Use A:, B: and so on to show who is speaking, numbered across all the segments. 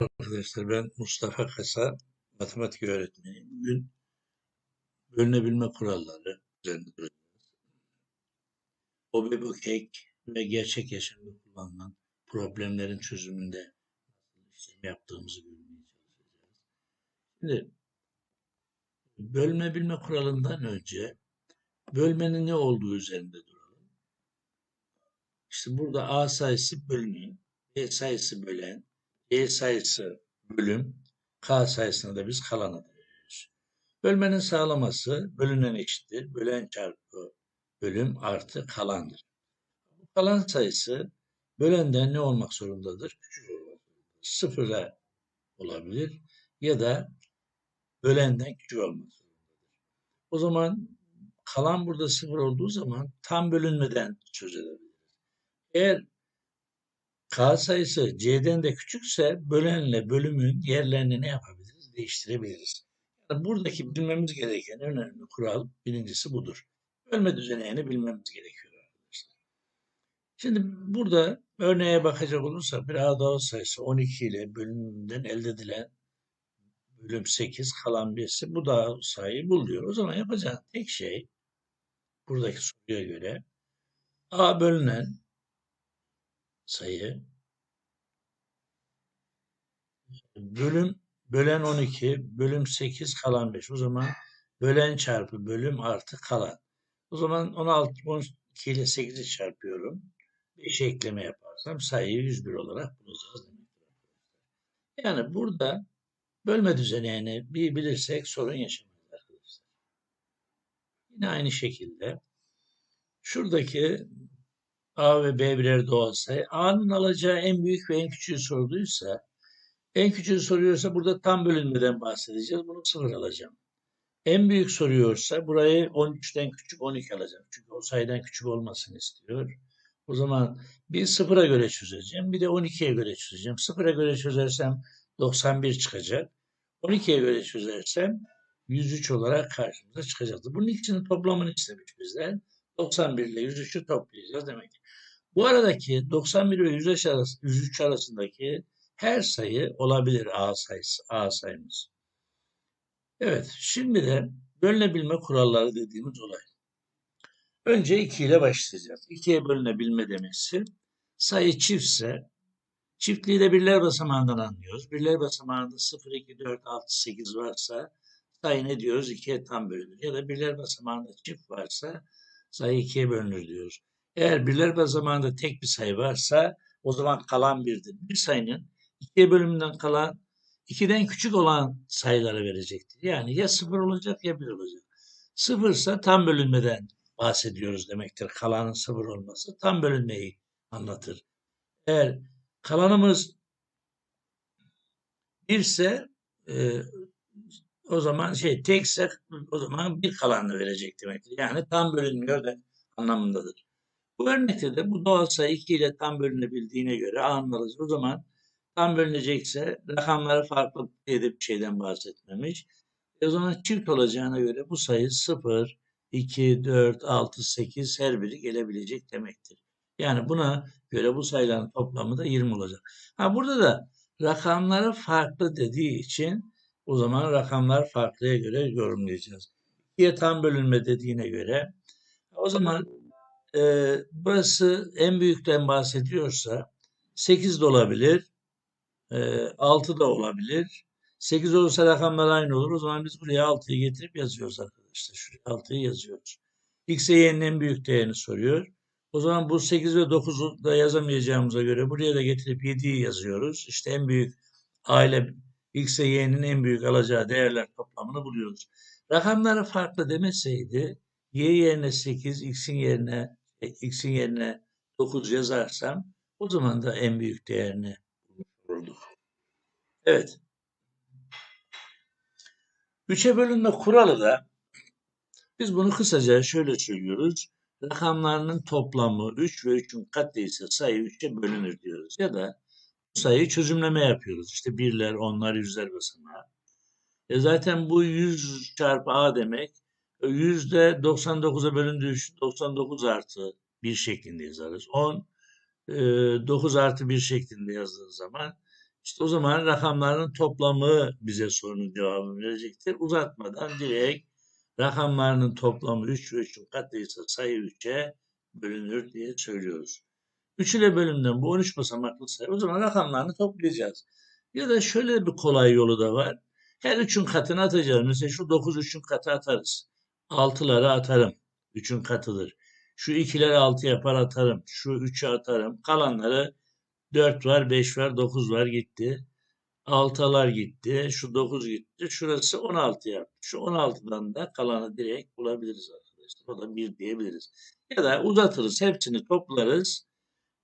A: Arkadaşlar ben Mustafa Kasa, matematik öğretmeniyim. Bugün bölünebilme kuralları üzerinde duracağız. OBEBOKEK ve gerçek yaşamda kullanılan problemlerin çözümünde işlem yaptığımızı görmeye çalışacağız. Şimdi bölme bilme kuralından önce bölmenin ne olduğu üzerinde duralım. İşte burada A sayısı bölünen, B sayısı bölen, C sayısı bölüm, K sayısına da biz kalan adı veriyoruz. Bölmenin sağlaması bölünen eşittir. Bölen çarpı bölüm artı kalandır. Kalan sayısı bölenden ne olmak zorundadır? Küçük olmak. Sıfıra olabilir ya da bölenden küçük olmak zorundadır. O zaman kalan burada sıfır olduğu zaman tam bölünmeden söz edebiliriz. Eğer K sayısı C'den de küçükse bölenle bölümün yerlerini ne yapabiliriz? Değiştirebiliriz. Yani buradaki bilmemiz gereken önemli kural birincisi budur. Bölme düzenini bilmemiz gerekiyor arkadaşlar. Şimdi burada örneğe bakacak olursak bir A sayısı 12 ile bölümünden elde edilen bölüm 8 kalan birisi bu da sayıyı bul diyor. O zaman yapacağın tek şey buradaki soruya göre A bölünen sayı bölüm bölen 12 bölüm 8 kalan 5 o zaman bölen çarpı bölüm artı kalan o zaman 16 12 ile 8'i çarpıyorum 5 ekleme yaparsam sayıyı 101 olarak bulacağız. Yani burada bölme düzenini bir bilirsek sorun yaşamayız arkadaşlar. Yine aynı şekilde şuradaki A ve B birer doğal sayı. A'nın alacağı en büyük ve en küçüğü sorduysa, en küçüğü soruyorsa burada tam bölünmeden bahsedeceğiz. Bunu sıfır alacağım. En büyük soruyorsa burayı 13'ten küçük 12 alacağım. Çünkü o sayıdan küçük olmasını istiyor. O zaman bir sıfıra göre çözeceğim. Bir de 12'ye göre çözeceğim. Sıfıra göre çözersem 91 çıkacak. 12'ye göre çözersem 103 olarak karşımıza çıkacaktır. Bunun ikisinin toplamını istemiş bizden. 91 ile 103'ü toplayacağız demek. Bu aradaki 91 ve 103, arası, 103 arasındaki her sayı olabilir A sayısı, A sayımız. Evet, şimdi de bölünebilme kuralları dediğimiz olay. Önce 2 ile başlayacağız. 2'ye bölünebilme demesi sayı çiftse çiftliği de birler basamağından anlıyoruz. Birler basamağında 0, 2, 4, 6, 8 varsa sayı ne diyoruz? 2'ye tam bölünür. Ya da birler basamağında çift varsa sayı 2'ye bölünür diyoruz. Eğer birler basamağında tek bir sayı varsa o zaman kalan birdir. Bir sayının ikiye bölümünden kalan ikiden küçük olan sayıları verecektir. Yani ya sıfır olacak ya bir olacak. Sıfırsa tam bölünmeden bahsediyoruz demektir. Kalanın sıfır olması tam bölünmeyi anlatır. Eğer kalanımız birse e, o zaman şey tekse o zaman bir kalanını verecek demektir. Yani tam bölünmüyor da anlamındadır. Bu örnekte de bu doğal sayı 2 ile tam bölünebildiğine göre anlarız. O zaman tam bölünecekse rakamları farklı bir şeyden bahsetmemiş. E o zaman çift olacağına göre bu sayı 0, 2, 4, 6, 8 her biri gelebilecek demektir. Yani buna göre bu sayıların toplamı da 20 olacak. Ha burada da rakamları farklı dediği için o zaman rakamlar farklıya göre yorumlayacağız. 2'ye tam bölünme dediğine göre o zaman e, burası en büyükten bahsediyorsa 8 de olabilir, e, 6 da olabilir. 8 olursa rakamlar aynı olur. O zaman biz buraya 6'yı getirip yazıyoruz arkadaşlar. Şuraya 6'yı yazıyoruz. X'e y'nin en büyük değerini soruyor. O zaman bu 8 ve 9'u da yazamayacağımıza göre buraya da getirip 7'yi yazıyoruz. İşte en büyük aile X'e y'nin en büyük alacağı değerler toplamını buluyoruz. Rakamları farklı demeseydi y yerine 8, x'in yerine e, x'in yerine 9 yazarsam o zaman da en büyük değerini bulurduk. Evet. 3'e bölünme kuralı da biz bunu kısaca şöyle söylüyoruz. Rakamlarının toplamı 3 ve 3'ün katı ise sayı 3'e bölünür diyoruz. Ya da sayıyı çözümleme yapıyoruz. İşte birler, onlar, yüzler basamağı. E zaten bu 100 çarpı a demek. Yüzde 99'a bölündüğü için 99 artı 1 şeklinde yazarız. 10 9 artı 1 şeklinde yazdığın zaman İşte o zaman rakamların toplamı bize sorunun cevabını verecektir. Uzatmadan direkt rakamlarının toplamı 3 ve 3'ün katıysa sayı 3'e bölünür diye söylüyoruz. 3 ile bölümden bu 13 basamaklı sayı. O zaman rakamlarını toplayacağız. Ya da şöyle bir kolay yolu da var. Her 3'ün katını atacağız. Mesela şu 9 3'ün katı atarız. 6'ları atarım. 3'ün katıdır. Şu 2'leri 6 yapar atarım. Şu 3'ü atarım. Kalanları 4 var, 5 var, 9 var gitti. 6'lar gitti. Şu 9 gitti. Şurası 16 yaptı. Şu 16'dan da kalanı direkt bulabiliriz arkadaşlar. O da 1 diyebiliriz. Ya da uzatırız. Hepsini toplarız.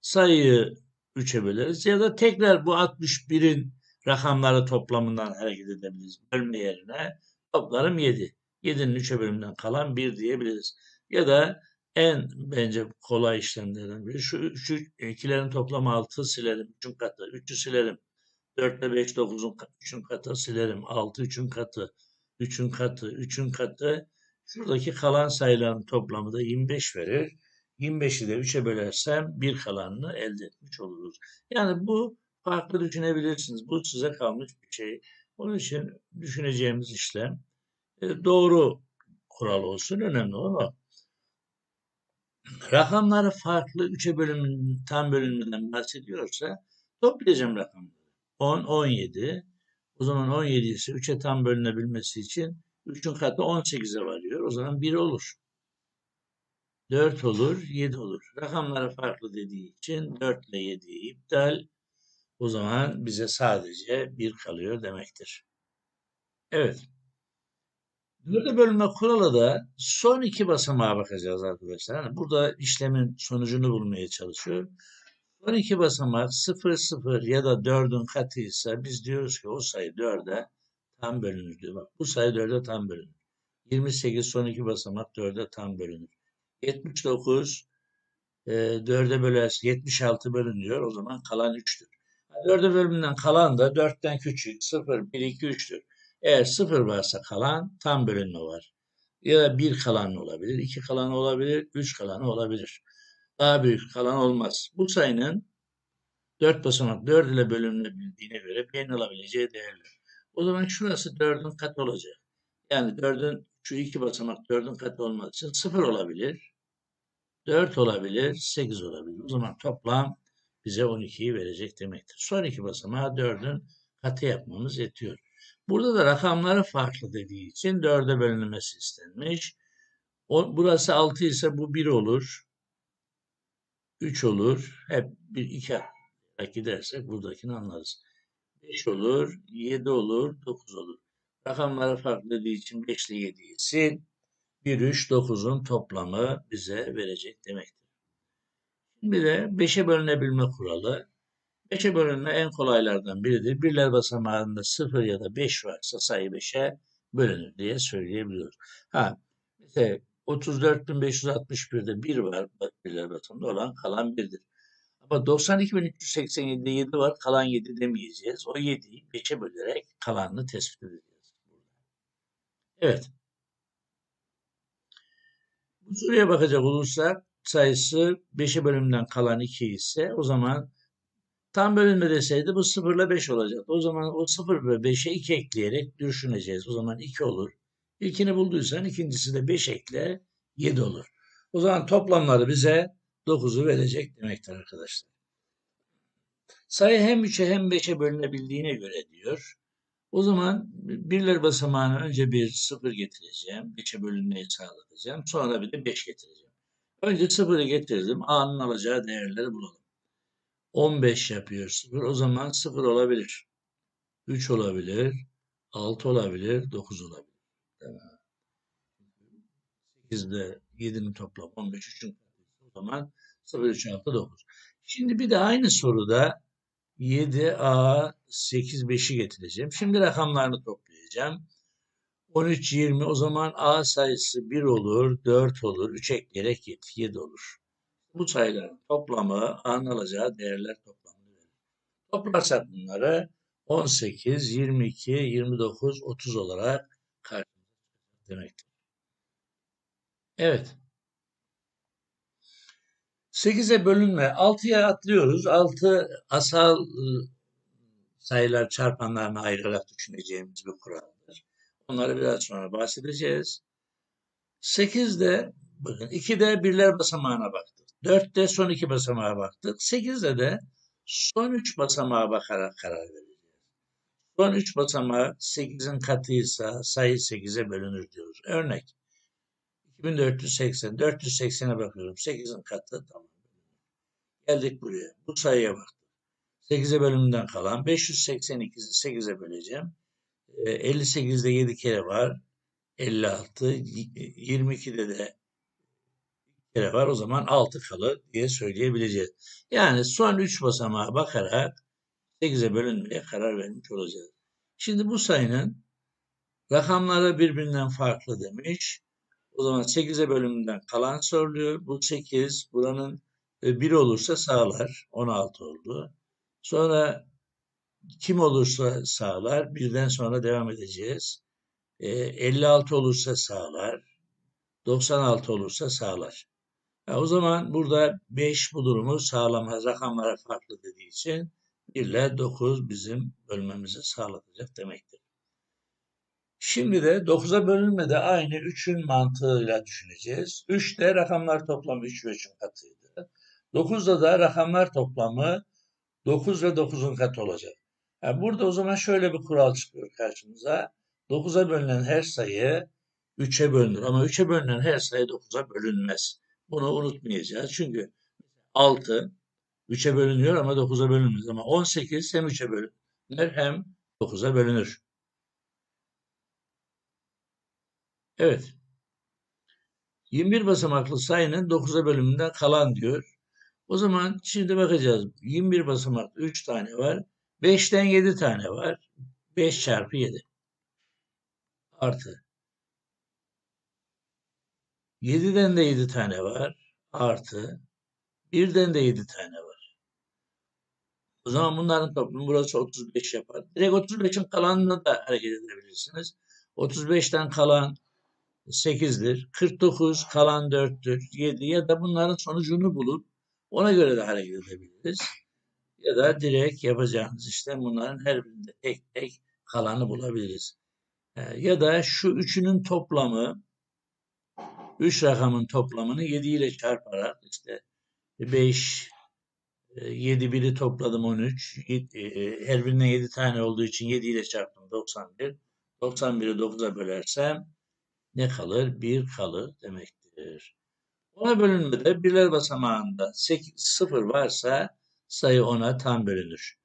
A: Sayıyı 3'e böleriz. Ya da tekrar bu 61'in rakamları toplamından hareket edebiliriz. Bölme yerine toplarım 7. 7'nin 3'e bölümünden kalan 1 diyebiliriz. Ya da en bence kolay işlemlerden biri şu, şu ikilerin toplamı 6 silerim. 3'ün katı. 3'ü silerim. 4 ile 5 9'un 3'ün katı silerim. 6 3'ün katı. 3'ün katı. 3'ün katı. Şuradaki kalan sayıların toplamı da 25 verir. 25'i de 3'e bölersem bir kalanını elde etmiş oluruz. Yani bu farklı düşünebilirsiniz. Bu size kalmış bir şey. Onun için düşüneceğimiz işlem e, doğru kural olsun. Önemli olan o. Rakamları farklı 3'e bölümün tam bölümünden bahsediyorsa toplayacağım rakamları. 10, 17. O zaman 17 ise 3'e tam bölünebilmesi için 3'ün katı 18'e varıyor. O zaman 1 olur. 4 olur, 7 olur. Rakamları farklı dediği için 4 ile 7'yi iptal. O zaman bize sadece 1 kalıyor demektir. Evet. Dörde bölünme kuralı da son iki basamağa bakacağız arkadaşlar. Yani burada işlemin sonucunu bulmaya çalışıyor. Son iki basamak 0, 0 ya da 4'ün katıysa biz diyoruz ki o sayı 4'e tam bölünür diyor. Bak bu sayı 4'e tam bölünür. 28 son iki basamak 4'e tam bölünür. 79 e, 4'e bölerse 76 bölünüyor. O zaman kalan 3'tür. 4'e bölümünden kalan da 4'ten küçük 0, 1, 2, 3'tür. Eğer 0 varsa kalan tam bölünme var. Ya da 1 kalan olabilir, 2 kalan olabilir, 3 kalan olabilir. Daha büyük kalan olmaz. Bu sayının 4 basamak 4 ile bölünebildiğine göre P'nin alabileceği değerler. O zaman şurası 4'ün katı olacak. Yani 4'ün şu iki basamak 4'ün katı olması için 0 olabilir. 4 olabilir, 8 olabilir. O zaman toplam bize 12'yi verecek demektir. Son iki basamağı 4'ün katı yapmamız yetiyor. Burada da rakamları farklı dediği için 4'e bölünmesi istenmiş. O, burası 6 ise bu 1 olur. 3 olur. Hep 1, 2 gidersek buradakini anlarız. 5 olur, 7 olur, 9 olur. Rakamları farklı dediği için 5 ile 7'yi sil. 1, 3, 9'un toplamı bize verecek demektir. Şimdi de 5'e bölünebilme kuralı. 5'e bölünme en kolaylardan biridir. Birler basamağında 0 ya da 5 varsa sayı 5'e bölünür diye söyleyebiliyoruz. Ha, mesela 34.561'de 1 var birler basamağında olan kalan 1'dir. Ama 92.387'de 7 var kalan 7 demeyeceğiz. O 7'yi 5'e bölerek kalanını tespit edeceğiz. Evet. Bu soruya bakacak olursak sayısı 5'e bölümden kalan 2 ise o zaman tam bölünme deseydi bu 0 ile 5 olacak. O zaman o 0 ve 5'e 2 ekleyerek düşüneceğiz. O zaman 2 olur. İlkini bulduysan ikincisi de 5 ekle 7 olur. O zaman toplamları bize 9'u verecek demektir arkadaşlar. Sayı hem 3'e hem 5'e bölünebildiğine göre diyor. O zaman birler basamağına önce bir 0 getireceğim. 5'e bölünmeyi sağlayacağım. Sonra bir de 5 getireceğim. Önce 0'ı getirdim. A'nın alacağı değerleri bulalım. 15 yapıyor 0. O zaman 0 olabilir. 3 olabilir. 6 olabilir. 9 olabilir. Tamam. 8'de 7'nin toplamı 15 3'ün o zaman 0, 3, 6, 9. Şimdi bir de aynı soruda 7A 8 5'i getireceğim. Şimdi rakamlarını toplayacağım. 13 20 o zaman A sayısı 1 olur, 4 olur, 3 ekleyerek 7, 7 olur. Bu sayıların toplamı A'nın alacağı değerler toplamını verir. Toplarsak bunları 18, 22, 29, 30 olarak karşımıza demektir. Evet. 8'e bölünme. 6'ya atlıyoruz. 6 asal ıı, sayılar çarpanlarını ayırarak düşüneceğimiz bir kuraldır. Onları biraz sonra bahsedeceğiz. 8'de bakın 2'de birler basamağına baktık. 4'te son iki basamağa baktık. 8'de de son 3 basamağa bakarak karar vereceğiz. Son 3 basamağı 8'in katıysa sayı 8'e bölünür diyoruz. Örnek 2480. 480'e bakıyorum. 8'in katı tamam. Geldik buraya. Bu sayıya baktık. 8'e bölümünden kalan 582'yi 8'e böleceğim. 58'de 7 kere var. 56. 22'de de kere var. O zaman 6 kalır diye söyleyebileceğiz. Yani son 3 basamağa bakarak 8'e bölünmeye karar vermiş olacağız. Şimdi bu sayının rakamları birbirinden farklı demiş. O zaman 8'e bölümünden kalan soruluyor. Bu 8 buranın 1 e, olursa sağlar. 16 oldu. Sonra kim olursa sağlar. Birden sonra devam edeceğiz. 56 e, olursa sağlar. 96 olursa sağlar. Ya o zaman burada 5 bu durumu sağlamaz. Rakamlara farklı dediği için 1 ile 9 bizim bölmemizi sağlatacak demektir. Şimdi de 9'a bölünme de aynı 3'ün mantığıyla düşüneceğiz. 3'te rakamlar toplamı 3 ve 3'ün katıydı. 9'da da rakamlar toplamı 9 ve 9'un katı olacak. Yani burada o zaman şöyle bir kural çıkıyor karşımıza. 9'a bölünen her sayı 3'e bölünür ama 3'e bölünen her sayı 9'a bölünmez. Bunu unutmayacağız. Çünkü 6 3'e bölünüyor ama 9'a bölünmez. Ama 18 hem 3'e bölünür hem 9'a bölünür. Evet. 21 basamaklı sayının 9'a bölümünden kalan diyor. O zaman şimdi bakacağız. 21 basamak 3 tane var. 5'ten 7 tane var. 5 çarpı 7. Artı. 7'den de 7 tane var. Artı. 1'den de 7 tane var. O zaman bunların toplamı burası 35 yapar. Direkt 35'in kalanını da hareket edebilirsiniz. 35'ten kalan 8'dir. 49 kalan 4'tür. 7 ya da bunların sonucunu bulup ona göre de hareket edebiliriz. Ya da direkt yapacağımız işlem bunların her birinde tek tek kalanı bulabiliriz. Ee, ya da şu üçünün toplamı 3 rakamın toplamını 7 ile çarparak işte 5 7 biri topladım 13. E, e, her birine 7 tane olduğu için 7 ile çarptım 91. 91'i 9'a bölersem ne kalır? 1 kalır demektir. Ona bölünmede birler basamağında 8, 0 varsa sayı ona tam bölünür.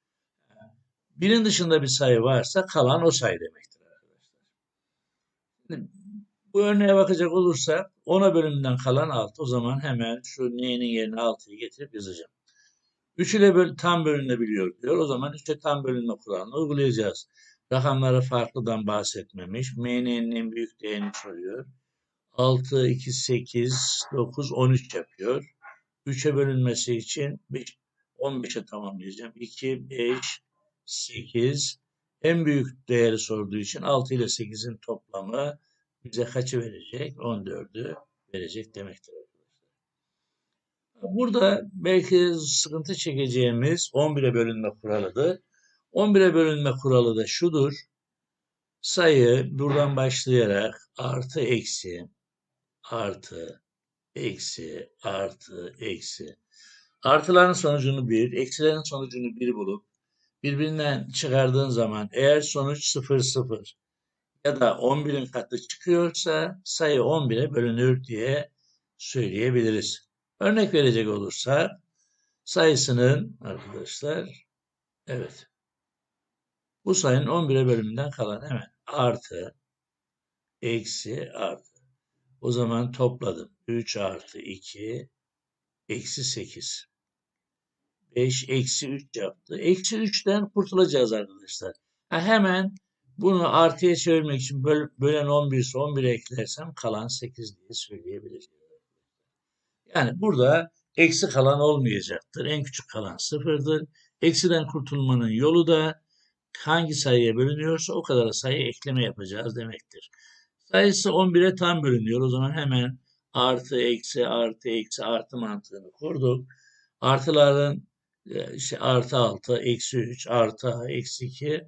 A: Birin dışında bir sayı varsa kalan o sayı demektir arkadaşlar. bu örneğe bakacak olursak ona bölümünden kalan 6. O zaman hemen şu n'nin yerine 6'yı getirip yazacağım. 3 ile böl tam bölünebiliyor diyor. O zaman 3'e tam bölünme kuralını uygulayacağız. Rakamları farklıdan bahsetmemiş. M'nin en büyük değerini soruyor. 6, 2, 8, 9, 13 yapıyor. 3'e bölünmesi için 5, 15'e tamamlayacağım. 2, 5, 8. En büyük değeri sorduğu için 6 ile 8'in toplamı bize kaçı verecek? 14'ü verecek demektir Burada belki sıkıntı çekeceğimiz 11'e bölünme kuralıdır. 11'e bölünme kuralı da şudur. Sayı buradan başlayarak artı eksi artı eksi artı eksi. Artıların sonucunu 1, eksilerin sonucunu 1 bulup birbirinden çıkardığın zaman eğer sonuç 0 0 ya da 11'in katı çıkıyorsa sayı 11'e bölünür diye söyleyebiliriz. Örnek verecek olursak sayısının arkadaşlar evet bu sayının 11'e bölümünden kalan hemen artı, eksi, artı. O zaman topladım. 3 artı 2, eksi 8. 5 eksi 3 yaptı. Eksi 3'ten kurtulacağız arkadaşlar. Ha, hemen bunu artıya çevirmek için böl bölen 11 ise 11'e eklersem kalan 8 diye söyleyebilirim. Yani burada eksi kalan olmayacaktır. En küçük kalan sıfırdır. Eksiden kurtulmanın yolu da hangi sayıya bölünüyorsa o kadar sayı ekleme yapacağız demektir. Sayısı 11'e tam bölünüyor. O zaman hemen artı, eksi, artı, eksi, artı mantığını kurduk. Artıların e, işte artı 6, eksi 3, artı eksi 2.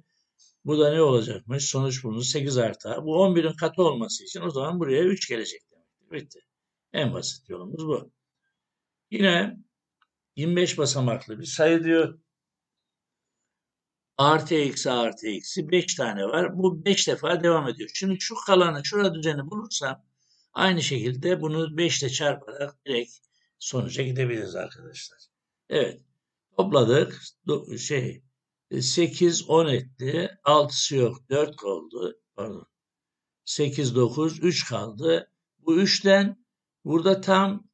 A: Bu da ne olacakmış? Sonuç bunun 8 artı. Bu 11'in katı olması için o zaman buraya 3 gelecek demektir. Bitti. En basit yolumuz bu. Yine 25 basamaklı bir sayı diyor. Artı eksi artı eksi 5 tane var. Bu 5 defa devam ediyor. Şimdi şu kalanı şurada düzeni bulursam aynı şekilde bunu 5 ile çarparak direkt sonuca gidebiliriz arkadaşlar. Evet. Topladık. Şey 8 10 etti. 6'sı yok. 4 oldu. Pardon. 8 9 3 kaldı. Bu 3'ten burada tam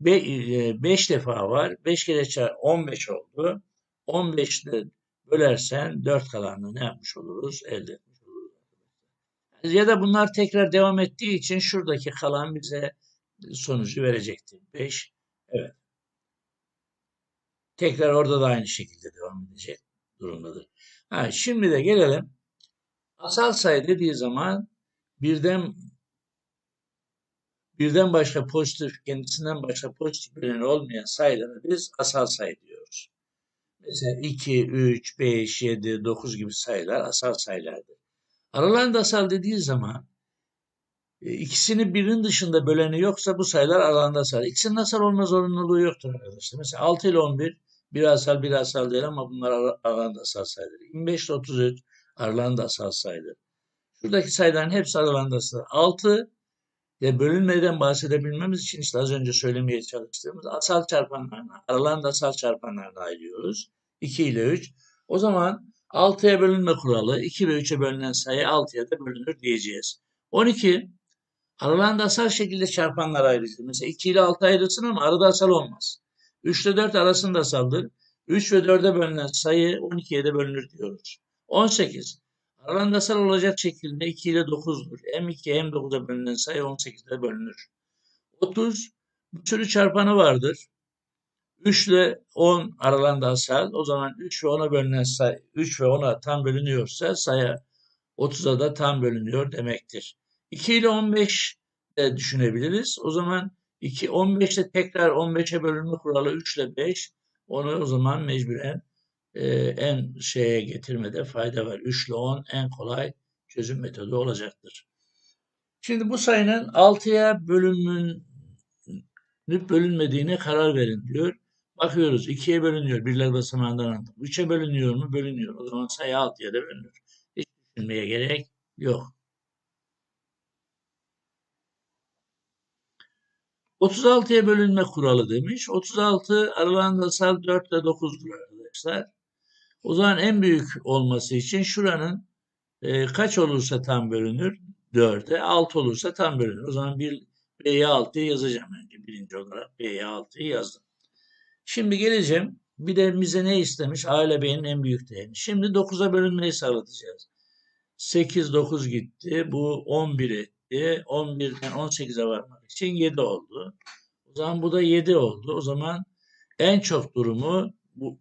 A: 5 defa var. 5 kere çarp 15 oldu. 15 ile bölersen 4 kalanını ne yapmış oluruz? Elde etmiş oluruz. Ya da bunlar tekrar devam ettiği için şuradaki kalan bize sonucu verecektir. 5. Evet. Tekrar orada da aynı şekilde devam edecek durumdadır. Ha, şimdi de gelelim. Asal sayı dediği zaman birden birden başka pozitif, kendisinden başka pozitif bilen olmayan sayılara biz asal sayı diyoruz. Mesela 2, 3, 5, 7, 9 gibi sayılar asal sayılardır. Aralarında asal dediği zaman e, ikisini birinin dışında böleni yoksa bu sayılar aralarında asal. İkisinin asal olma zorunluluğu yoktur arkadaşlar. Mesela 6 ile 11 bir asal bir asal değil ama bunlar ara- aralarında asal sayıdır. 25 ile 33 aralarında asal sayıdır. Şuradaki sayıların hepsi aralarında asal. 6 ve bölünmeden bahsedebilmemiz için işte az önce söylemeye çalıştığımız asal çarpanlarına, aralarında asal çarpanlarına ayırıyoruz. 2 ile 3. O zaman 6'ya bölünme kuralı 2 ve 3'e bölünen sayı 6'ya da bölünür diyeceğiz. 12 aralarında asal şekilde çarpanlar ayrılır. Mesela 2 ile 6 ayrılsın ama arada asal olmaz. 3 ile 4 arasında asaldır. 3 ve 4'e bölünen sayı 12'ye de bölünür diyoruz. 18 aralarında asal olacak şekilde 2 ile 9'dur. Hem 2 hem 9'a bölünen sayı 18'de bölünür. 30 bir sürü çarpanı vardır. 3 ile 10 aralarında asal. O zaman 3 ve 10'a bölünen sayı 3 ve 10'a tam bölünüyorsa sayı 30'a da tam bölünüyor demektir. 2 ile 15 de düşünebiliriz. O zaman 2 15'te tekrar 15'e bölünme kuralı 3 ile 5. Onu o zaman mecburen e, en şeye getirmede fayda var. 3 ile 10 en kolay çözüm metodu olacaktır. Şimdi bu sayının 6'ya bölümün bölünmediğine karar verin diyor. Bakıyoruz 2'ye bölünüyor. Birler basamağından aldım. 3'e bölünüyor mu? Bölünüyor. O zaman sayı 6'ya da bölünür. Hiç düşünmeye gerek yok. 36'ya bölünme kuralı demiş. 36 aralarında asal 4 ile 9'dur arkadaşlar. O zaman en büyük olması için şuranın e, kaç olursa tam bölünür? 4'e. 6 olursa tam bölünür. O zaman bir B'ye 6'yı yazacağım önce. Birinci olarak B'ye 6'yı yazdım. Şimdi geleceğim. Bir de bize ne istemiş? A ile B'nin en büyük değerini. Şimdi 9'a bölünmeyi sağlatacağız. 8, 9 gitti. Bu 11 etti. 11'den 18'e varmak için 7 oldu. O zaman bu da 7 oldu. O zaman en çok durumu bu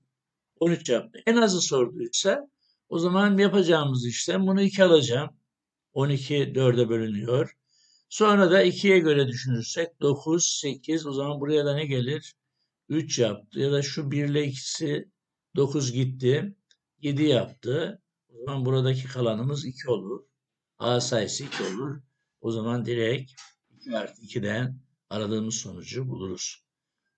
A: 13 yaptı. En azı sorduysa o zaman yapacağımız işlem bunu 2 alacağım. 12 4'e bölünüyor. Sonra da 2'ye göre düşünürsek 9, 8 o zaman buraya da ne gelir? 3 yaptı. Ya da şu 1 ile 2'si 9 gitti. 7 yaptı. O zaman buradaki kalanımız 2 olur. A sayısı 2 olur. O zaman direkt 2 artı 2'den aradığımız sonucu buluruz.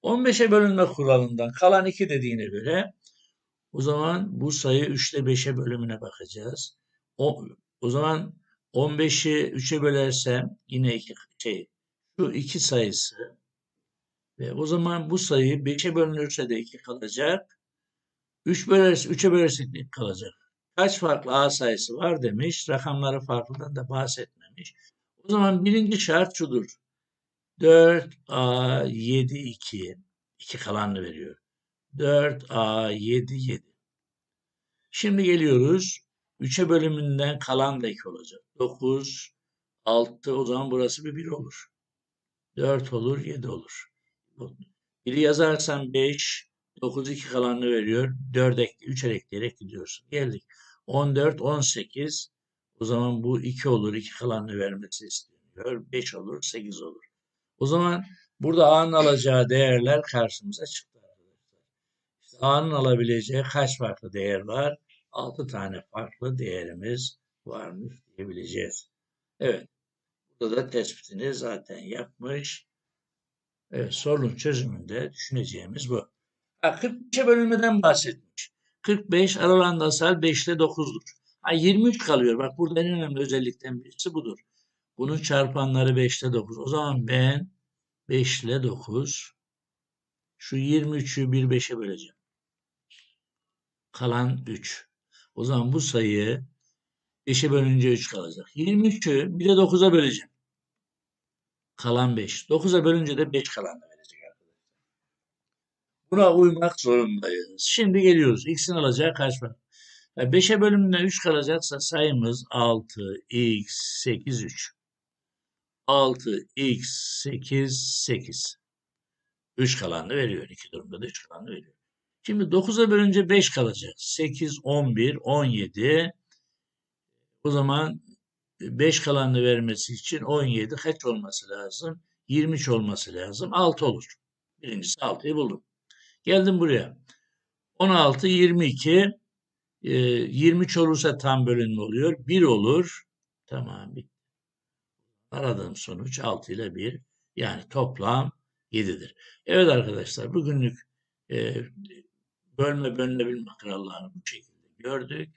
A: 15'e bölünme kuralından kalan 2 dediğine göre o zaman bu sayı 3 ile 5'e bölümüne bakacağız. O, o zaman 15'i 3'e bölersem yine iki, şey, şu 2 sayısı ve o zaman bu sayı 5'e bölünürse de 2 kalacak. 3 bölerse 3'e bölersek de kalacak. Kaç farklı A sayısı var demiş. Rakamları farklıdan da bahsetmemiş. O zaman birinci şart şudur. 4A 7 2 2 kalanını veriyor. 4A 7 7. Şimdi geliyoruz. 3'e bölümünden kalan da 2 olacak. 9 6 o zaman burası bir 1 olur. 4 olur 7 olur. Biri yazarsan 5 9 2 kalanını veriyor. 4 ekle 3 ekleyerek gidiyorsun. Geldik. 14 18 o zaman bu 2 olur. 2 kalanını vermesi isteniyor. 5 olur 8 olur. O zaman burada A'nın alacağı değerler karşımıza çıktı. A'nın alabileceği kaç farklı değer var? 6 tane farklı değerimiz varmış diyebileceğiz. Evet. Burada da tespitini zaten yapmış. Evet, sorunun çözümünde düşüneceğimiz bu. Ha, 45'e bölünmeden bahsetmiş. 45 aralarında asal 5 ile 9'dur. Ha, 23 kalıyor. Bak burada en önemli özellikten birisi budur. Bunun çarpanları 5 ile 9. O zaman ben 5 ile 9 şu 23'ü bir 5'e böleceğim. Kalan 3. O zaman bu sayı 5'e bölünce 3 kalacak. 23'ü bir de 9'a böleceğim. Kalan 5. 9'a bölünce de 5 kalan da verecek arkadaşlar. Buna uymak zorundayız. Şimdi geliyoruz. X'in alacağı kaç var? 5'e bölümünden 3 kalacaksa sayımız 6, x, 8, 3. 6, x, 8, 8. 3 kalanını veriyor. İki durumda da 3 kalanını veriyor. Şimdi 9'a bölünce 5 kalacak. 8, 11, 17. O zaman 5 kalanını vermesi için 17 kaç olması lazım? 23 olması lazım. 6 olur. Birincisi 6'yı buldum. Geldim buraya. 16, 22, e, 23 olursa tam bölünme oluyor. 1 olur. Tamam. bitti. Aradığım sonuç 6 ile 1. Yani toplam 7'dir. Evet arkadaşlar bugünlük e, bölme bölünebilme kurallarını bu şekilde gördük.